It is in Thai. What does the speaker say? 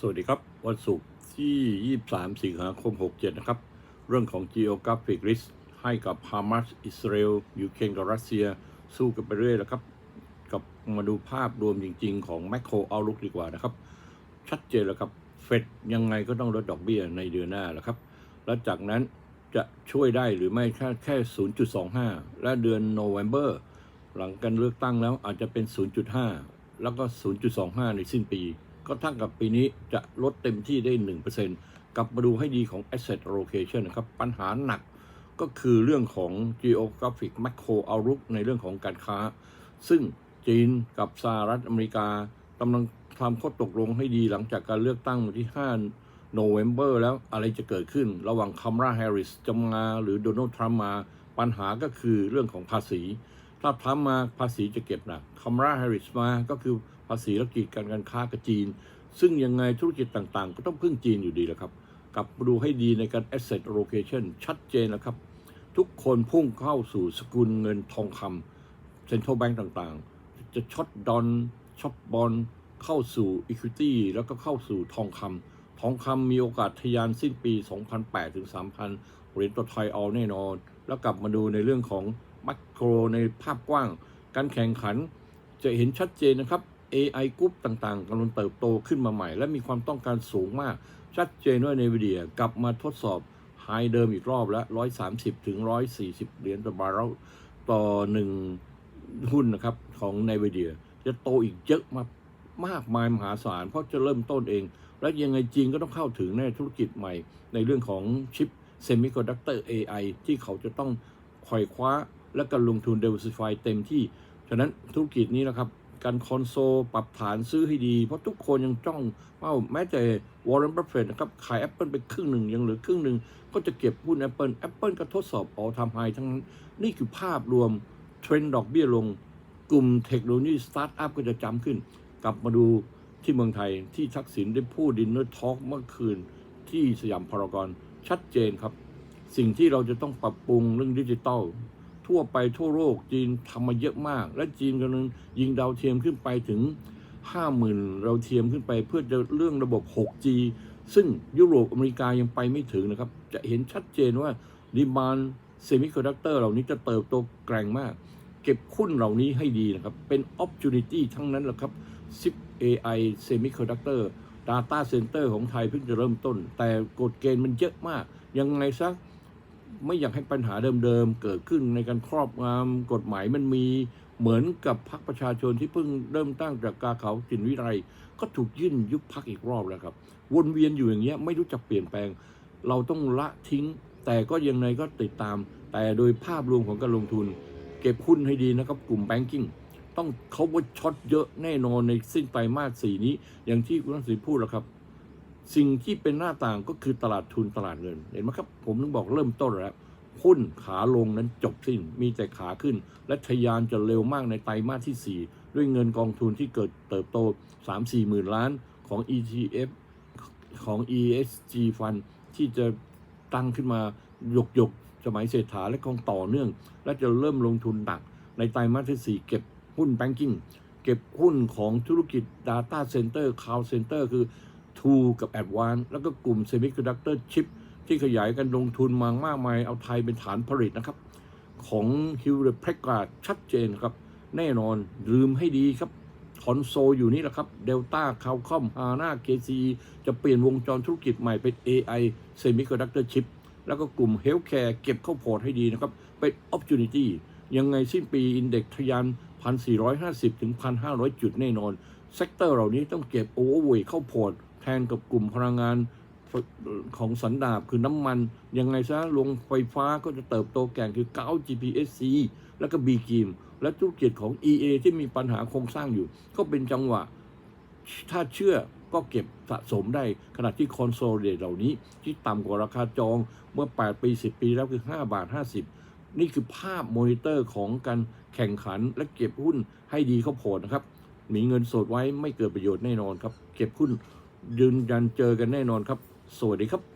สวัสดีครับ วันศุกร์ที่ 23 สิงหาคม 67 นะครับ เรื่องของ geographic risk ให้กับฮามาสอิสราเอลยูเครนกับรัสเซียสู้กันไปเรื่อยแล้วครับ กับมาดูภาพรวมจริง ๆ ของแม c โ o เอาลุกดีกว่านะครับ ชัดเจนแล้วครับ เฟดยังไงก็ต้องลดดอกเบี้ยในเดือนหน้าแล้วครับ แล้วจากนั้นจะช่วยได้หรือไม่แค่แค่ 0.25 และเดือนโนเวม ber หลังการเลือกตั้งแล้วอาจจะเป็น 0.5 แล้วก็ 0.25 ในสิ้นปี ก็เท่ากับปีนี้จะลดเต็มที่ได้ 1%กลับมาดูให้ดีของ asset allocation นะครับ ปัญหาหนักก็คือเรื่องของ geographic macro outlook ในเรื่องของการค้า ซึ่งจีนกับสหรัฐอเมริกากำลังทำข้อตกลงให้ดีหลังจากการเลือกตั้งวันที่ 5 โนเวม ber แล้วอะไรจะเกิดขึ้นระหว่างคัมราแฮร์ริสจะมาหรือโดนัลด์ทรัมป์มา ปัญหาก็คือเรื่องของภาษี ถ้าทรัมป์มาภาษีจะเก็บหนักคัมราแฮร์ริสมาก็คือภาษีและกีดการการค้ากับจีน ซึ่งยังไงธุรกิจต่างๆ ก็ต้องพึ่งจีนอยู่ดีแหละครับกลับมาดูให้ดีในการ asset allocation ชัดเจนนะครับ ทุกคนพุ่งเข้าสู่สกุลเงินทองคำ central bank ต่างๆ จะช็อตดอนช็อตบอลเข้าสู่ equity แล้วก็เข้าสู่ทองคำทองคำมีโอกาสทะยานสิ้นปี 2008 ถึง3,000 เหรียญต่อไทยเอาแน่นอน แล้วกลับมาดูในเรื่องของมัคโครในภาพกว้าง การแข่งขันจะเห็นชัดเจนนะครับ AI กรุ๊ปต่างๆกำลังเติบโตขึ้นมาใหม่ และมีความต้องการสูงมาก ชัดเจนว่า NVIDIA กลับมาทดสอบไฮเดิมอีกรอบล้ว130 ถึง 140 เหรียญต่อบาร์เรลต่อหนึ่งหุ้นนะครับ ของ NVIDIA จะโตอีกเยอะมากมากมายมหาศาล เพราะจะเริ่มต้นเอง และยังไงจีนก็ต้องเข้าถึงในธุรกิจใหม่ในเรื่องของชิป เซมิคอนดักเตอร์ AI ที่เขาจะต้องคอยคว้าและการลงทุน diversify เต็มที่ ฉะนั้นธุรกิจนี้นะครับ การคอนโซลปรับฐานซื้อให้ดี เพราะทุกคนยังจ้องเป้าแม้แต่วอร์เรนบัฟเฟตนะครับ ขาย Apple ไปครึ่งหนึ่ง ยังเหลือครึ่งหนึ่ง ก็จะเก็บหุ้น Apple Apple ก็ทดสอบออทำไฮทั้งนั้น นี่คือภาพรวมเทรนด์ดอกเบี้ยลง กลุ่มเทคโนโลยีสตาร์ทอัพก็จะจำขึ้น กลับมาดูที่เมืองไทยที่ทักษิณได้พูดดินเนอร์ทอล์กเมื่อคืนที่สยามพารากอน ชัดเจนครับ สิ่งที่เราจะต้องปรับปรุงเรื่องดิจิตอลทั่วไปทั่วโลกจีนทำมาเยอะมาก และจีนกำลังยิงดาวเทียมขึ้นไปถึง 50,000ดาเทียมขึ้นไปเพื่อจะเรื่องระบบ 6G ซึ่งยุโรปอเมริกายังไปไม่ถึงนะครับ จะเห็นชัดเจนว่าดีมานเซมิคอนดักเตอร์เหล่านี้จะเติบโตแกร่งมาก เก็บหุ้นเหล่านี้ให้ดีนะครับ เป็น opportunity ทั้งนั้นแหละครับ 10 AI Semiconductor Data Center ของไทยเพิ่งจะเริ่มต้น แต่กฎเกณฑ์มันเยอะมาก ยังไงซะไม่อยากให้ปัญหาเดิมๆ เกิดขึ้นในการครอบงำกฎหมายมันมีเหมือนกับพรรคประชาชนที่เพิ่งเริ่มตั้งจากกาเขาจินวิไลก็ถูกยื่นยุบพักอีกรอบแล้วครับ วนเวียนอยู่อย่างเงี้ยไม่รู้จักเปลี่ยนแปลง เราต้องละทิ้ง แต่ก็ยังไงก็ติดตาม แต่โดยภาพรวมของการลงทุน เก็บหุ้นให้ดีนะครับกลุ่มแบงกิ้ง ต้องเขาว่าช็อตเยอะแน่นอนในสิ้นไตรมาสสี่นี้ อย่างที่คุณทักษิณพูดแล้วครับ สิ่งที่เป็นหน้าต่างก็คือตลาดทุนตลาดเงิน เห็นไหมครับ ผมถึงบอกเริ่มต้นแล้วหุ้นขาลงนั้นจบสิ้นมีแต่ขาขึ้น และทยานจะเร็วมากในไตรมาสที่ 4 ด้วยเงินกองทุนที่เกิดเติบโต 3-4 หมื่นล้านของ ETF ของ ESG Fund ที่จะตั้งขึ้นมาหยกหยกสมัยเศรษฐาและกองต่อเนื่อง และจะเริ่มลงทุนหนัก ในไตรมาสที่ 4 เก็บ หุ้นแบงกิ้งเก็บหุ้นของธุรกิจ Data Center Cloud Center คือทูกับ a d v a n c e แล้วก็กลุ่ม Semiconductor Chip ที่ขยายกันลงทุนมามากมาย เอาไทยเป็นฐานผลิตนะครับ ของ h e w l e t p a c k a r d ชัดเจนครับ แน่นอนลืมให้ดีครับคอนโซลอยู่นี่แหละครับเดลต้าคาวคอมฮาน่าเคซีจะเปลี่ยนวงจรธุรกิจใหม่เป็น AI Semiconductor Chip แล้วก็กลุ่ม Healthcare เก็บเข้าพอร์ตให้ดีนะครับ เป็น Opportunity ยังไงสิ้นปีอินเด็กทะยาน 1,450 ถึง 1,500 จุดแน่นอน เซกเตอร์เหล่านี้ต้องเก็บโอเวอร์เวเข้าพอร์ตแทนกับกลุ่มพลังงานของสันดาบคือน้ำมัน ยังไงซะลงไฟฟ้าก็จะเติบโตแก่งคือเก้า GPSC แล้วก็บีกิมและธุรกิจของ EA ที่มีปัญหาโครงสร้างอยู่ ก็เป็นจังหวะ ถ้าเชื่อก็เก็บสะสมได้ขณะที่คอนโซลเดตเหล่านี้ ที่ต่ำกว่าราคาจองเมื่อ 8 ปี 10 ปีแล้วคือ 5 บาท 50 นี่คือภาพมอนิเตอร์ของการแข่งขันและเก็บหุ้นให้ดีเข้าพอนะครับ มีเงินสดไว้ไม่เกิดประโยชน์แน่นอนครับ เก็บหุ้นยืนยันเจอกันแน่นอนครับ สวัสดีครับ